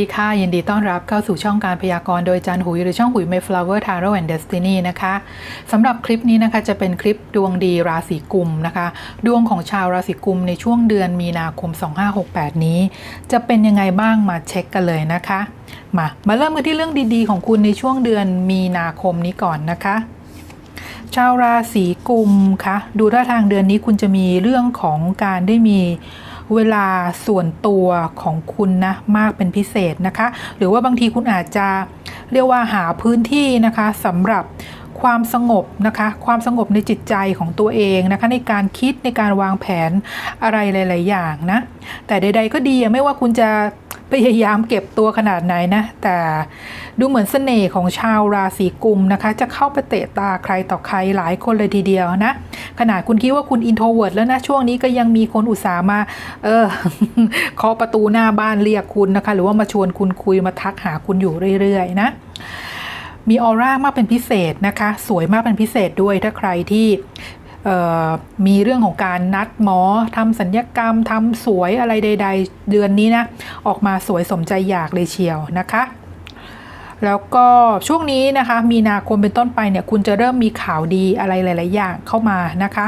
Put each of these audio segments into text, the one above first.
ดีค่ะ ยินดีต้อนรับเข้าสู่ช่องการพยากรณ์โดยจันหุยหรือช่องหุย Mayflower Tarot and Destiny นะคะสำหรับคลิปนี้นะคะจะเป็นคลิปดวงดีราศีกุมนะคะ ดวงของชาวราศีกุมในช่วงเดือนมีนาคม 2568 นี้ จะเป็นยังไงบ้างมาเช็คกันเลยนะคะ มามาเริ่มกันที่เรื่องดีๆ ของคุณในช่วงเดือนมีนาคมนี้ก่อนนะคะชาวราศีกุมคะดูท่าทางเดือนนี้คุณจะมีเรื่องของการได้มี เวลาส่วนตัวของคุณนะมากเป็นพิเศษนะคะ หรือว่าบางทีคุณอาจจะเรียกว่าหาพื้นที่นะคะสำหรับ ความสงบนะคะ ความสงบในจิตใจของตัวเองนะคะ ในการคิดในการวางแผนอะไรหลาย ๆ อย่างนะ แต่ใด ๆ ก็ดีไม่ว่าคุณจะพยายามเก็บตัวขนาดไหนนะ แต่ดูเหมือนเสน่ห์ของชาวราศีกุมนะคะ จะเข้าไปเตะตาใครต่อใครหลายคนเลยทีเดียวนะ ขนาดคุณคิดว่าคุณอินโทรเวิร์ดแล้วนะ ช่วงนี้ก็ยังมีคนอุตส่าห์มา เออเคาะประตูหน้าบ้านเรียกคุณนะคะ หรือว่ามาชวนคุณคุยมาทักหาคุณอยู่เรื่อย ๆ นะ มีออร่ามากเป็นพิเศษนะคะ สวยมากเป็นพิเศษด้วยถ้าใครที่มีเรื่องของการนัดหมอทำสัญญกรรมทำสวยอะไรใด ๆ เดือนนี้นะออกมาสวยสมใจอยากเลยเชียวนะคะแล้วก็ช่วงนี้นะคะ มีนาคมเป็นต้นไปเนี่ย คุณจะเริ่มมีข่าวดีอะไรหลาย ๆ อย่างเข้ามานะคะ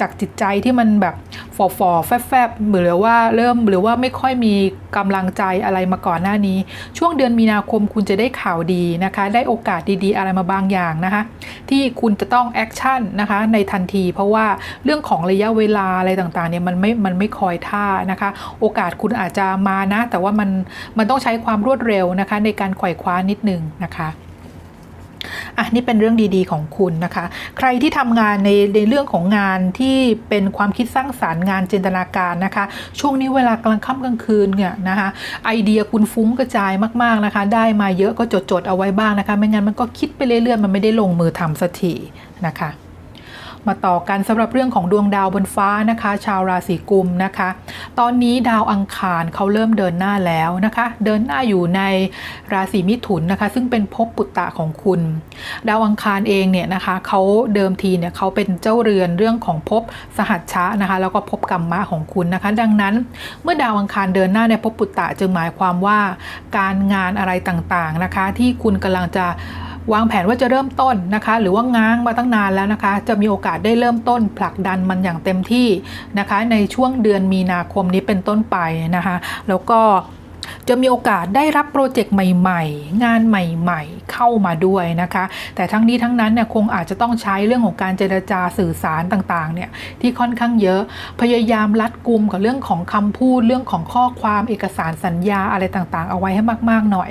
จากจิตใจที่มันแบบ ฟอฟอๆแฟบๆหรือว่าเริ่มหรือว่าไม่ค่อยมีกำลังใจอะไรมาก่อนหน้านี้ ช่วงเดือนมีนาคมคุณจะได้ข่าวดีนะคะ ได้โอกาสดีๆ อะไรมาบางอย่างนะคะ ที่คุณจะต้องแอคชั่นนะคะในทันที เพราะว่าเรื่องของระยะเวลาอะไรต่างๆเนี่ยมันไม่มันไม่คอยท่านะคะ โอกาสคุณอาจจะมานะ แต่ว่ามันมันต้องใช้ความรวดเร็วนะคะ ในการไขว่คว้านิดนึงนะคะ อะนี่เป็นเรื่องดีๆของคุณนะคะ ใครที่ทำงานในในเรื่องของงานที่เป็นความคิดสร้างสารรค์งานจินตนาการนะคะ ช่วงนี้เวลากลางค่ำกลางคืนเนี่ยนะคะไอเดียคุณฟุ้งกระจายมาก ๆนะคะ ได้มาเยอะก็จดๆเอาไว้บ้างนะคะ ไม่งั้นมันก็คิดไปเรื่อยๆมันไม่ได้ลงมือทำสักทีนะคะ มาต่อกันสำหรับเรื่องของดวงดาวบนฟ้านะคะ ชาวราศีกุมนะคะ ตอนนี้ดาวอังคารเขาเริ่มเดินหน้าแล้วนะคะ เดินหน้าอยู่ในราศีมิถุนนะคะ ซึ่งเป็นภพปุตตะของคุณ ดาวอังคารเองเนี่ยนะคะเขาเดิมทีเนี่ยเขาเป็นเจ้าเรือนเรื่องของภพสหัชชะนะคะ แล้วก็ภพกรรมะของคุณนะคะ ดังนั้นเมื่อดาวอังคารเดินหน้าในภพปุตตะจึงหมายความว่า การงานอะไรต่างๆนะคะ ที่คุณกำลังจะ วางแผนว่าจะเริ่มต้นนะคะ หรือว่าง้างมาตั้งนานแล้วนะคะ จะมีโอกาสได้เริ่มต้นผลักดันมันอย่างเต็มที่นะคะ ในช่วงเดือนมีนาคมนี้เป็นต้นไปนะคะ แล้วก็ จะมีโอกาสได้รับโปรเจกต์ใหม่ ๆ งานใหม่ ๆ เข้ามาด้วยนะคะ แต่ทั้งนี้ทั้งนั้นเนี่ยคงอาจจะต้องใช้เรื่องของการเจรจาสื่อสารต่างๆเนี่ยที่ค่อนข้างเยอะพยายามรัดกุมกับเรื่องของคำพูดเรื่องของข้อความเอกสารสัญญาอะไรต่างๆ เอาไว้ให้มาก ๆหน่อย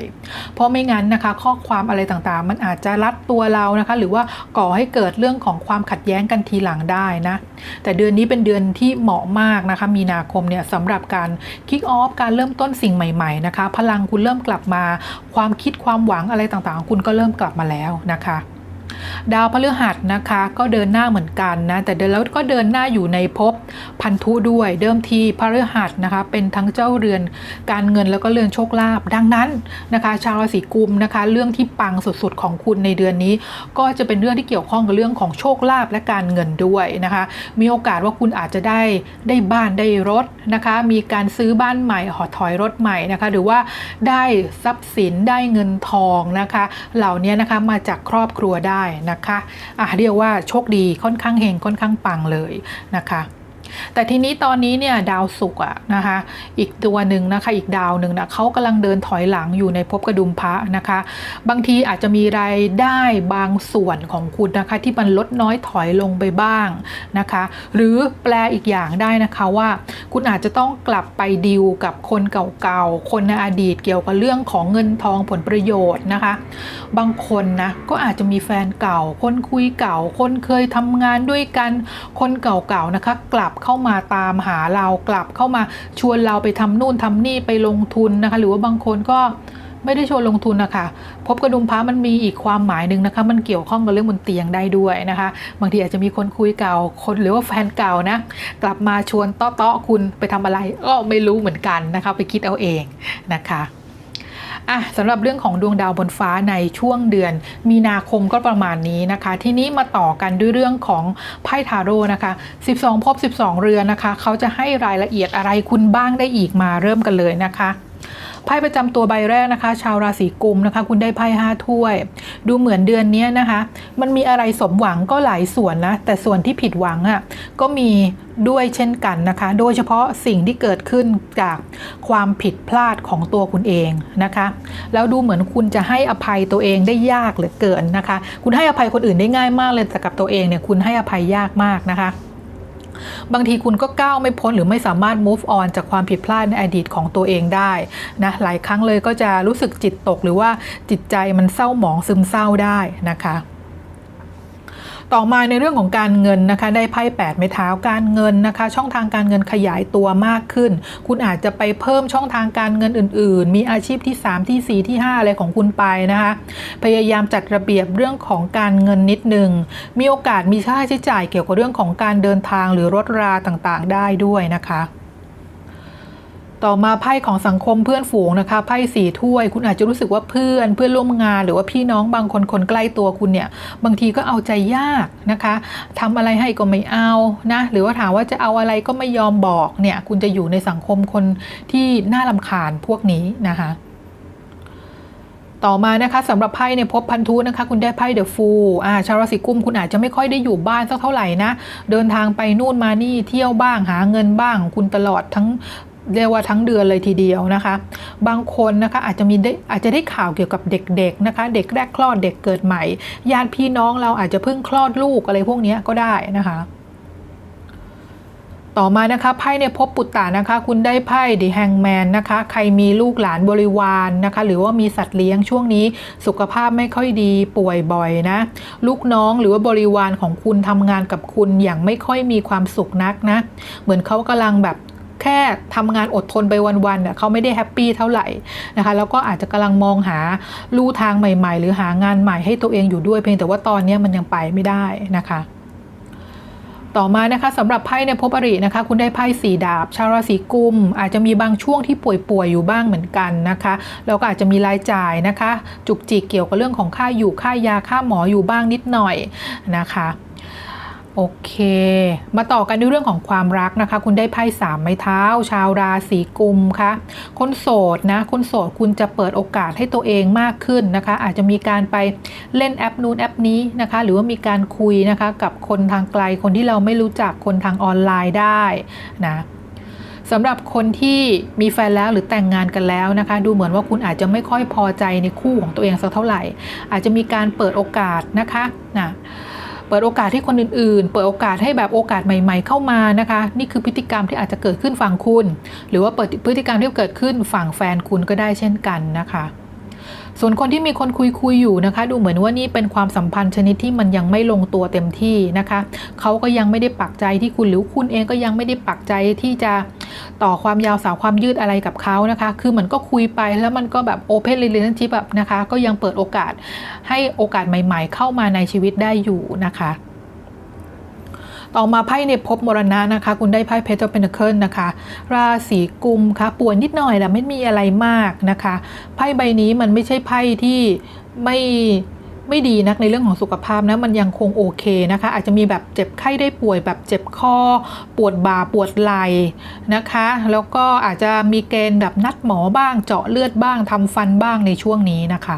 เพราะไม่งั้นนะคะ ข้อความอะไรต่างๆ มันอาจจะรัดตัวเรานะคะ หรือว่าก่อให้เกิดเรื่องของความขัดแย้งกันทีหลังได้นะแต่เดือนนี้เป็นเดือนที่เหมาะมากนะคะ มีนาคมเนี่ยสำหรับการคิกออฟการเริ่มต้นสิ่งใหม่ๆนะคะ พลังคุณเริ่มกลับมา ความคิดความหวังอะไรต่างๆของคุณก็เริ่มกลับมาแล้วนะคะ ดาวพฤหัสนะคะก็เดินหน้าเหมือนกันนะแต่เดินแล้วก็เดินหน้าอยู่ในภพพันธุด้วยเดิมทีพฤหัสนะคะเป็นทั้งเจ้าเรือนการเงินแล้วก็เรือนโชคลาภดังนั้นนะคะ ชาวราศีกุมนะคะ เรื่องที่ปังสุดๆของคุณในเดือนนี้ ก็จะเป็นเรื่องที่เกี่ยวข้องกับเรื่องของโชคลาภและการเงินด้วยนะคะ มีโอกาสว่าคุณอาจจะได้ได้บ้านได้รถนะคะ มีการซื้อบ้านใหม่หอถอยรถใหม่นะคะ หรือว่าได้ทรัพย์สินได้เงินทองนะคะ เหล่านี้นะคะมาจากครอบครัวได้นะคะอะเรียกว่าโชคดีค่อนข้างเฮงค่อนข้างปังเลยนะคะ แต่ทีนี้ตอนนี้เนี่ยดาวศุกร์อะนะคะอีกตัวหนึ่งนะคะอีกดาวหนึ่งนะเขากำลังเดินถอยหลังอยู่ในภพกระดุมพระนะคะ บางทีอาจจะมีรายได้บางส่วนของคุณนะคะที่มันลดน้อยถอยลงไปบ้างนะคะ หรือแปลอีกอย่างได้นะคะว่า คุณอาจจะต้องกลับไปดิวกับคนเก่าๆ คนในอดีตเกี่ยวกับเรื่องของเงินทองผลประโยชน์นะคะ บางคนนะก็อาจจะมีแฟนเก่า คนคุยเก่า คนเคยทำงานด้วยกัน คนเก่าๆนะคะ กลับเข้ามาตามหาเรากลับเข้ามาชวนเราไปทำนู่นทำนี่ไปลงทุนนะคะ หรือว่าบางคนก็ไม่ได้ชวนลงทุนนะคะ พบกระดุมพระมันมีอีกความหมายหนึ่งนะคะ มันเกี่ยวข้องกับเรื่องบนเตียงได้ด้วยนะคะ บางทีอาจจะมีคนคุยเก่า คนหรือว่าแฟนเก่านะ กลับมาชวนเตาะๆคุณไปทำอะไรก็ไม่รู้เหมือนกันนะคะ ไปคิดเอาเองนะคะ อะสำหรับเรื่องของดวงดาวบนฟ้าในช่วงเดือน มีนาคมก็ประมาณนี้นะคะ ทีนี้มาต่อกันด้วยเรื่องของไพ่ทาโร่นะคะ 12 พบ 12 เรือนนะคะ เขาจะให้รายละเอียดอะไรคุณบ้างได้อีกมาเริ่มกันเลยนะคะ ไพ่ประจำตัวใบแรกนะคะ ชาวราศีกุมนะคะ คุณได้ไพ่ห้าถ้วย ดูเหมือนเดือนนี้นะคะ มันมีอะไรสมหวังก็หลายส่วนนะ แต่ส่วนที่ผิดหวังอะ่ะก็มีด้วยเช่นกันนะคะ โดยเฉพาะสิ่งที่เกิดขึ้นจากความผิดพลาดของตัวคุณเองนะคะ แล้วดูเหมือนคุณจะให้อภัยตัวเองได้ยากเหลือเกินนะคะ คุณให้อภัยคนอื่นได้ง่ายมากเลยแต่กับตัวเองเนี่ยคุณให้อภัยยากมากนะคะ บางทีคุณก็ก้าวไม่พ้นหรือไม่สามารถ move on จากความผิดพลาดในอดีตของตัวเองได้นะหลายครั้งเลยก็จะรู้สึกจิตตกหรือว่าจิตใจมันเศร้าหมองซึมเศร้าได้นะคะ ต่อมาในเรื่องของการเงินนะคะได้ไพ่8ไม้เท้าการเงินนะคะ ช่องทางการเงินขยายตัวมากขึ้น คุณอาจจะไปเพิ่มช่องทางการเงินอื่น ๆ มีอาชีพที่ 3 ที่ 4 ที่ 5 อะไรของคุณไปนะคะพยายามจัดระเบียบเรื่องของการเงินนิดนึงมีโอกาสมีค่าใช้จ่ายเกี่ยวกับเรื่องของการเดินทางหรือรถราต่างๆ ได้ด้วยนะคะ ต่อมาไพ่ของสังคมเพื่อนฝูงนะคะไพ่สี่ถ้วย คุณอาจจะรู้สึกว่าเพื่อนเพื่อนร่วมงาน หรือว่าพี่น้องบางคนคนใกล้ตัวคุณเนี่ยบางทีก็เอาใจยากนะคะทำอะไรให้ก็ไม่เอานะหรือว่าถามว่าจะเอาอะไรก็ไม่ยอมบอกเนี่ยคุณจะอยู่ในสังคมคนที่น่าลำคาญพวกนี้นะคะต่อมานะคะสำหรับไพ่เนี่ยพบพันธุนะคะ คุณได้ไพ่เดอะฟูอ่าชาวราศีกุมคุณอาจจะไม่ค่อยได้อยู่บ้านสักเท่าไหร่นะ เดินทางไปนู่นมานี่เที่ยวบ้างหาเงินบ้าง คุณตลอดทั้ง เรียกว่าทั้งเดือนเลยทีเดียวนะคะ บางคนนะคะอาจจะมีได้อาจจะได้ข่าวเกี่ยวกับเด็กๆนะคะ เด็กแรกคลอดเด็กเกิดใหม่ญาติพี่น้องเราอาจจะเพิ่งคลอดลูกอะไรพวกนี้ก็ได้นะคะ ต่อมานะคะไพ่เนี่ยพบปุตตานะคะ คุณได้ไพ่ดีแฮงแมนนะคะ ใครมีลูกหลานบริวารนนะคะ หรือว่ามีสัตว์เลี้ยงช่วงนี้สุขภาพไม่ค่อยดีป่วยบ่อยนะ ลูกน้องหรือว่าบริวารของคุณทำงานกับคุณอย่างไม่ค่อยมีความสุขนักนะ เหมือนเขากำลังแบบ แค่ทำงานอดทนไปวันๆเนี่ยเขาไม่ได้แฮปปี้เท่าไหร่นะคะแล้วก็อาจจะกำลังมองหาลู่ทางใหม่ ๆ หรือหางานใหม่ให้ตัวเองอยู่ด้วยเพียงแต่ว่าตอนนี้มันยังไปไม่ได้นะคะต่อมานะคะสำหรับไพ่ในภพอรินะคะ คุณได้ไพ่สีดาบ ชาวราศีกุม อาจจะมีบางช่วงที่ป่วยๆอยู่บ้างเหมือนกันนะคะแล้วก็อาจจะมีรายจ่ายนะคะ จุกจิกเกี่ยวกับเรื่องของค่าอยู่ค่ายาค่าหมออยู่บ้างนิดหน่อยนะคะ โอเค มาต่อกันในเรื่องของความรักนะคะ คุณได้ไพ่สามไม้เท้า ชาวราศีกุมค่ะ คนโสดนะ คนโสดคุณจะเปิดโอกาสให้ตัวเองมากขึ้นนะคะ อาจจะมีการไปเล่นแอปนู้นแอปนี้นะคะ หรือว่ามีการคุยนะคะ กับคนทางไกล คนที่เราไม่รู้จัก คนทางออนไลน์ได้นะสำหรับคนที่มีแฟนแล้วหรือแต่งงานกันแล้วนะคะ ดูเหมือนว่าคุณอาจจะไม่ค่อยพอใจในคู่ของตัวเองสักเท่าไหร่ อาจจะมีการเปิดโอกาสนะคะนะ เปิดโอกาสให้คนอื่นๆ เปิดโอกาสให้แบบโอกาสใหม่ ๆ เข้ามานะคะ นี่คือพฤติกรรมที่อาจจะเกิดขึ้นฝั่งคุณ หรือว่าเปิดพฤติกรรมที่เกิดขึ้นฝั่งแฟนคุณก็ได้เช่นกันนะคะ ส่วนคนที่มีคนคุยคุยอยู่นะคะ ดูเหมือนว่านี่เป็นความสัมพันธ์ชนิดที่มันยังไม่ลงตัวเต็มที่นะคะเขาก็ยังไม่ได้ปักใจที่คุณหรือคุณเองก็ยังไม่ได้ปักใจที่จะต่อความยาวสาวความยืดอะไรกับเขานะคะ คือเหมือนก็คุยไปแล้วมันก็แบบโอเพนเรล t i o n ชิพแบบนะคะ ก็ยังเปิดโอกาสให้โอกาสใหม่ ๆ เข้ามาในชีวิตได้อยู่นะคะ ต่อมาไพ่ในภพมรณะนะคะ คุณได้ไพ่เพชรเพนเคิลนะคะ ราศีกุมค่ะป่วยนิดหน่อยแหละไม่มีอะไรมากนะคะไพ่ใบนี้มันไม่ใช่ไพ่ที่ไม่ไม่ดีนักในเรื่องของสุขภาพนะมันยังคงโอเคนะคะ อาจจะมีแบบเจ็บไข้ได้ป่วยแบบเจ็บคอปวดบ่าปวดไหล่นะคะ แล้วก็อาจจะมีเกณฑ์แบบนัดหมอบ้างเจาะเลือดบ้างทำฟันบ้างในช่วงนี้นะคะ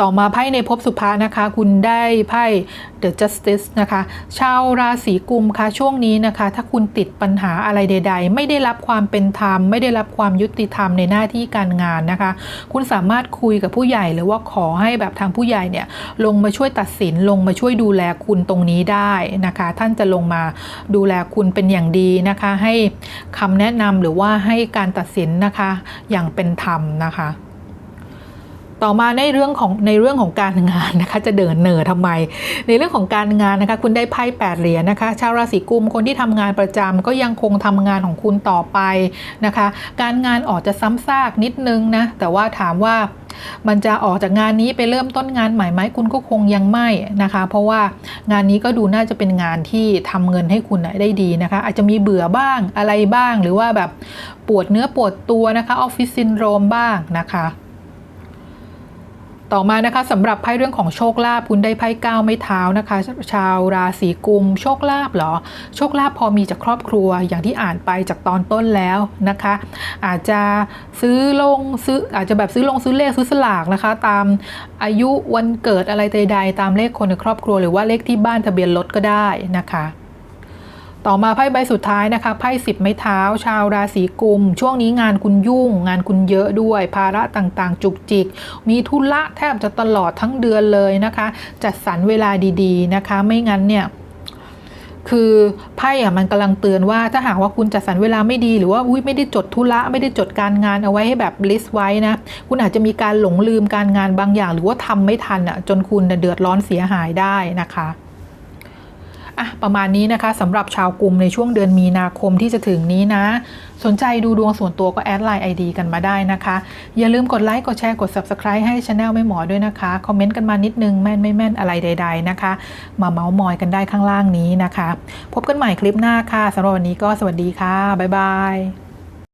ต่อมาไพ่ในภพสุภานะคะ คุณได้ไพ่ The Justice นะคะ ชาวราศีกุมค่ะช่วงนี้นะคะ ถ้าคุณติดปัญหาอะไรใด ๆ ไม่ได้รับความเป็นธรรม ไม่ได้รับความยุติธรรมในหน้าที่การงานนะคะ คุณสามารถคุยกับผู้ใหญ่หรือว่าขอให้แบบทางผู้ใหญ่เนี่ยลงมาช่วยตัดสินลงมาช่วยดูแลคุณตรงนี้ได้นะคะ ท่านจะลงมาดูแลคุณเป็นอย่างดีนะคะ ให้คำแนะนำหรือว่าให้การตัดสินนะคะ อย่างเป็นธรรมนะคะ ต่อมาในเรื่องของในเรื่องของการงานนะคะ จะเดินเหน่อทำไม ในเรื่องของการงานนะคะ คุณได้ไพ่แปดเหรียญนะคะ ชาวราศีกุมคนที่ทำงานประจำก็ยังคงทำงานของคุณต่อไปนะคะ การงานออกจะซ้ำซากนิดนึงนะ แต่ว่าถามว่ามันจะออกจากงานนี้ไปเริ่มต้นงานใหม่ไหมคุณก็คงยังไม่นะคะ เพราะว่างานนี้ก็ดูน่าจะเป็นงานที่ทำเงินให้คุณได้ดีนะคะ อาจจะมีเบื่อบ้างอะไรบ้าง หรือว่าแบบปวดเนื้อปวดตัวนะคะออฟฟิศซินโดรมบ้างนะคะ ต่อมานะคะสำหรับไพ่เรื่องของโชคลาภคุณได้ไพ่ก้าวไม่เท้านะคะ ชาวราศีกุม โชคลาภเหรอ โชคลาภพอมีจากครอบครัวอย่างที่อ่านไปจากตอนต้นแล้วนะคะ อาจจะซื้อลงซื้ออาจจะแบบซื้อลงซื้อเลขซื้อสลากนะคะ ตามอายุวันเกิดอะไรใดๆตามเลขคนในครอบครัว หรือว่าเลขที่บ้านทะเบียนรถก็ได้นะคะ ต่อมาไพ่ใบสุดท้ายนะคะไพ่สิบไม้เท้า ชาวราศีกุม ช่วงนี้งานคุณยุ่ง งานคุณเยอะด้วย ภาระต่างๆ จุกจิก มีธุระแทบจะตลอดทั้งเดือนเลยนะคะ จัดสรรเวลาดีๆนะคะ ไม่งั้นเนี่ยคือไพ่อะมันกำลังเตือนว่าถ้าหากว่าคุณจัดสรรเวลาไม่ดีหรือว่าอุ้ยไม่ได้จดธุระไม่ได้จดการงานเอาไว้ให้แบบลิสต์ไว้นะ คุณอาจจะมีการหลงลืมการงานบางอย่าง หรือว่าทำไม่ทันอะจนคุณเดือดร้อนเสียหายได้นะคะ อะประมาณนี้นะคะสำหรับชาวกลุ่มในช่วงเดือนมีนาคมที่จะถึงนี้นะ สนใจดูดวงส่วนตัวก็แอดไลน์ไอดีกันมาได้นะคะ อย่าลืมกดไลค์กดแชร์กด Subscribe ให้ช anel แม่หมอด้วยนะคะ คอมเมนต์กันมานิดนึงแม่นไม่แม่นอะไรใด ๆนะคะ มาเมาส์มอยกันได้ข้างล่างนี้นะคะ พบกันใหม่คลิปหน้าค่ะสำหรับวันนี้ก็สวัสดีค่ะบ๊ายบาย